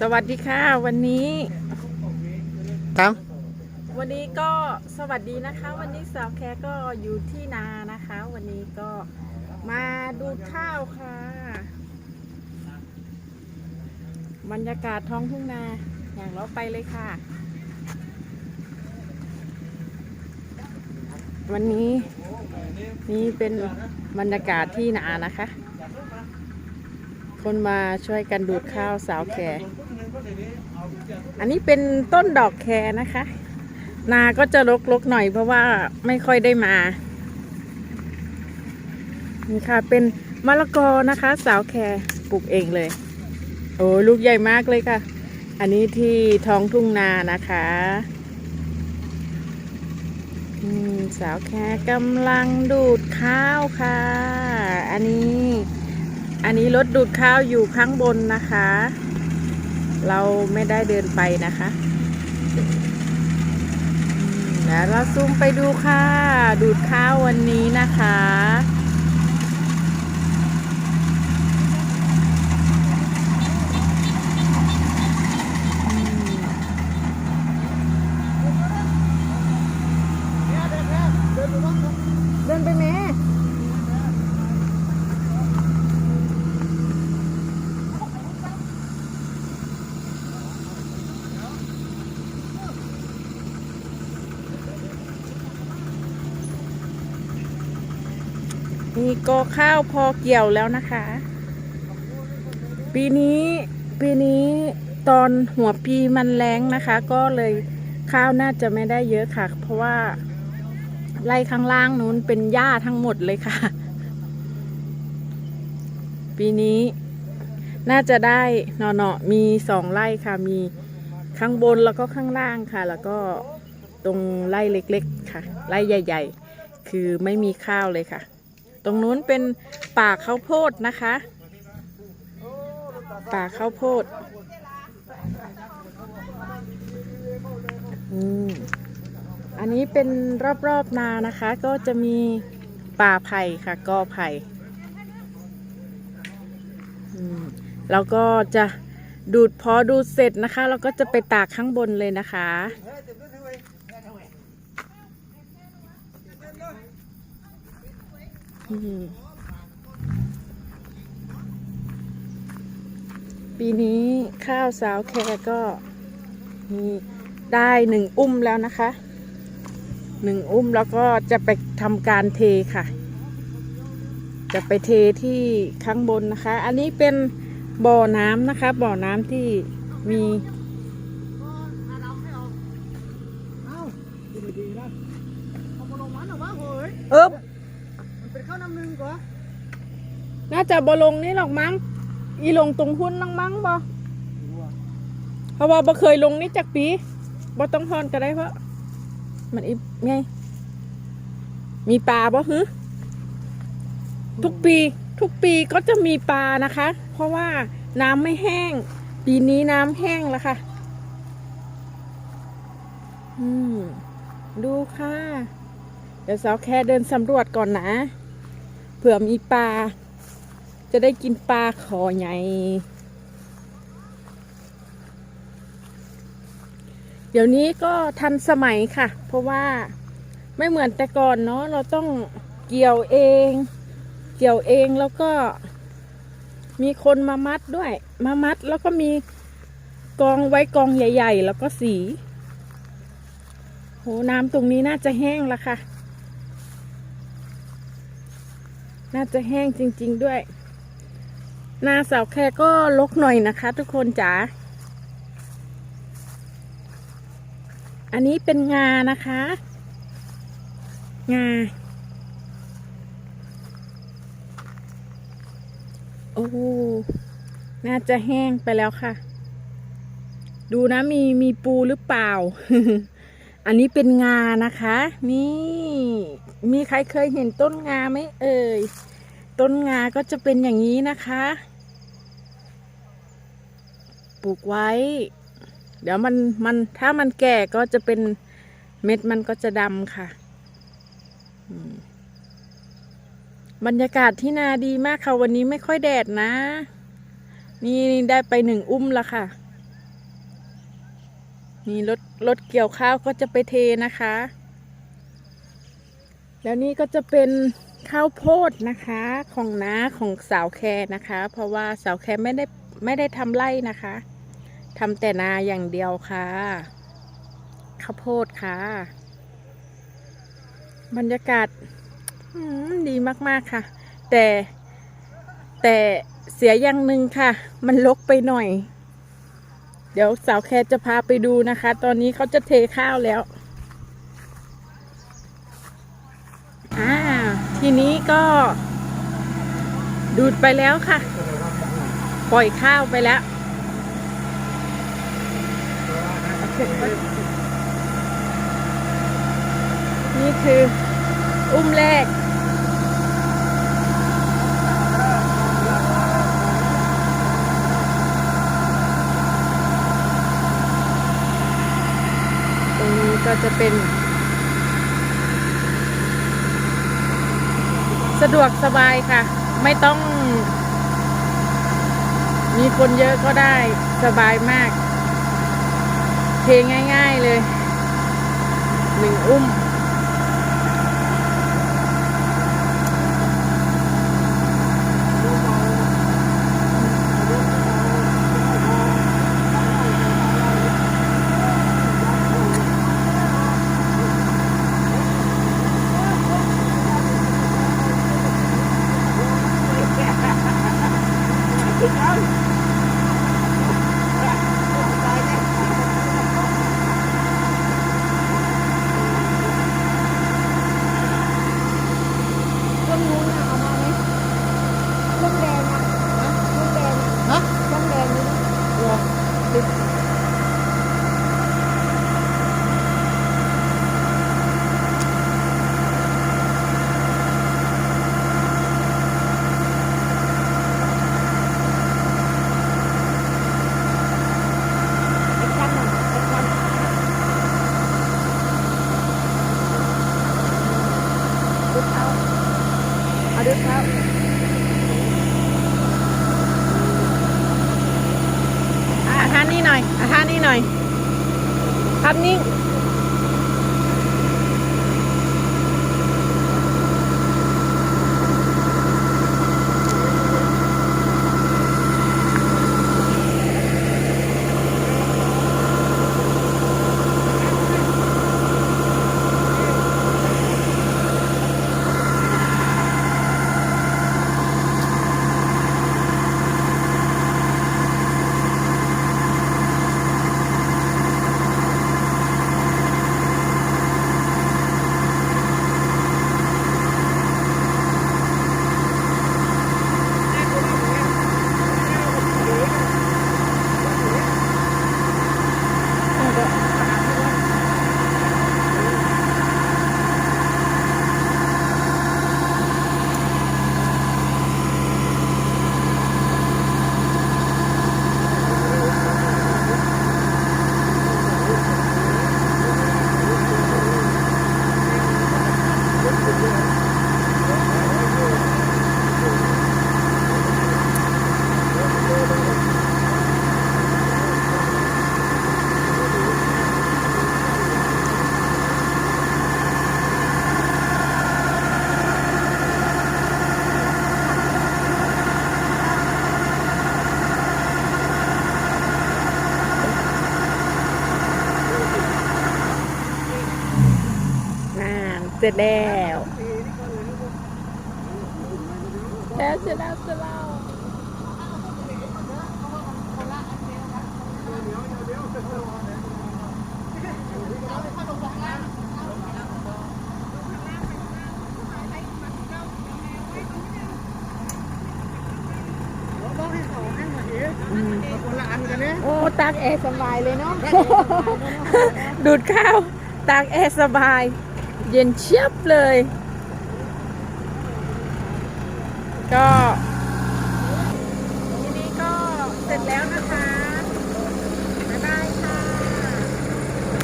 สวัสดีค่ะ วันนี้ ครับ วันนี้ก็สวัสดีนะคะ วันนี้สาวแคก็อยู่ที่นานะคะ วันนี้ก็มาดูข้าวค่ะ บรรยากาศท้องทุ่งนาอย่างเราไปเลยค่ะ วันนี้นี่เป็นบรรยากาศที่นานะคะ คนมาช่วยกันดูดข้าวสาวแค อันนี้เป็นต้นดอกแคนะคะ นาก็จะรกๆหน่อยเพราะว่าไม่ค่อยได้มา นี่ค่ะเป็นมะละกอนะคะ สาวแคปลูกเองเลย โอ้ลูกใหญ่มากเลยค่ะ อันนี้ที่ท้องทุ่งนานะคะสาวแคกำลังดูดข้าวค่ะ อันนี้ อันนี้รถดูดข้าวอยู่ข้างบนนะคะ เราไม่ได้เดินไปนะคะแล้วเราซูมไปดูค่ะ ดูดข้าววันนี้นะคะ นี่ก็ข้าวพอเกี่ยวแล้วนะคะ ปีนี้ปีนี้ตอนหัวปีมันแรงนะคะ ก็เลยข้าวน่าจะไม่ได้เยอะค่ะ เพราะว่าไร่ข้างล่างนู้นเป็นหญ้าทั้งหมดเลยค่ะ ปีนี้น่าจะได้หนอๆมีสองไร่ค่ะ มีข้างบนแล้วก็ข้างล่างค่ะ แล้วก็ตรงไร่เล็ก ๆ ค่ะ ไร่ใหญ่ ๆ คือไม่มีข้าวเลยค่ะ ตรงนู้นเป็นป่าข้าวโพดนะคะ ป่าข้าวโพดอืมอันนี้เป็นรอบๆนานะคะ ก็จะมีป่าไผ่ค่ะกอไผ่แล้วก็จะดูดพอดูดเสร็จนะคะ เราก็จะไปตากข้างบนเลยนะคะอืม ปีนี้ข้าวสาวแคก็นี่ได้หนึ่งอุ้มแล้วนะคะหนึ่งอุ้มแล้วก็จะไปทำการเทค่ะ จะไปเทที่ข้างบนนะคะ อันนี้เป็นบ่อน้ำนะคะ บ่อน้ำที่มีเอ้าดีๆนะเอามาลงมันเหรอวะเฮ้ยเอ๊บมั น้ำหนึ่งก่อนน่าจะบลงนี่หรอกมั้ง อีลงตรงหุ้นนังมั้งบอเพราะว่าบ่เคยลงนี่จากปีบ่ต้องทอนก็ได้เพราะมันอีไง มีปลาบ่ฮึทุกปี ทุกปีก็จะมีปลานะคะ เพราะว่าน้ำไม่แห้ง ปีนี้น้ำแห้งแล้วค่ะ อืม ดูค่ะ เดี๋ยวสาวแค่เดินสำรวจก่อนนะ ผื่อมีปลา จะได้กินปลาขอใหญ่เดี๋ยวนี้ก็ทันสมัยค่ะ เพราะว่าไม่เหมือนแต่ก่อนเนาะเราต้องเกี่ยวเอง เกี่ยวเองแล้วก็มีคนมามัดด้วย มามัดแล้วก็มีกองไว้กองใหญ่ ๆ แล้วก็สี โหน้ำตรงนี้น่าจะแห้งล้วค่ะ น่าจะแห้งจริง ๆด้วย นาสาวแค่ก็ลกหน่อยนะคะ ทุกคนจ๋า อันนี้เป็นงานะคะ งา โอ้ น่าจะแห้งไปแล้วค่ะ ดูนะมีมีปูหรือเปล่า อันนี้เป็นงานะคะ นี่ มีใครเคยเห็นต้นงาไหมเอ่ย ต้นงาก็จะเป็นอย่างนี้นะคะ ปลูกไว้ เดี๋ยวมันมันถ้ามันแก่ก็จะเป็นเม็ดมันก็จะดำค่ะ บรรยากาศที่นาดีมากค่ะ วันนี้ไม่ค่อยแดดนะ นี่ได้ไปหนึ่งอุ้มละค่ะ นี่รถรถเกี่ยวข้าวก็จะไปเทนะคะ แล้วนี่ก็จะเป็นข้าวโพดนะคะของน้าของสาวแคนะคะ เพราะว่าสาวแคไม่ได้ไม่ได้ทำไร่นะคะทำแต่นาอย่างเดียวค่ะ ข้าวโพดค่ะ บรรยากาศอืมดีมากๆค่ะ แต่แต่เสียอย่างหนึ่งค่ะ มันลกไปหน่อย เดี๋ยวสาวแคจะพาไปดูนะคะ ตอนนี้เขาจะเทข้าวแล้ว อ่า ทีนี้ก็ ดูดไปแล้วค่ะ ปล่อยข้าวไปแล้ว นี่คือ อุ้มแรก ตรงนี้ ก็จะเป็น สะดวกสบายค่ะ ไม่ต้อง มีคนเยอะก็ได้สบายมาก เทง่าย ๆเลยหนึ่งอุ้ม เครื่องนู้นน่ะเอามาไหมเครื่องแดงอะนะเครื่องแดงอะ ฮะ เครื่องแดงนี่นะ เหรอติด ไอ้ควันน่ะไอ้ควัน ดึกเอาเอา ดึกเอาอาหารนี่หน่อยอาหารนี่หน่อย ครับนิ่ง น่าเส ร็จแล้วแล้วเสร็จแล้วเสร็จแล้วต้องให้เขาให้มาเอ๋มาคนละอันกันเนี่ยโอ้ตากแอร์สบายเลยเนาะดูดข้าวตากแอร์สบาย เย็นเชียบเลย ก็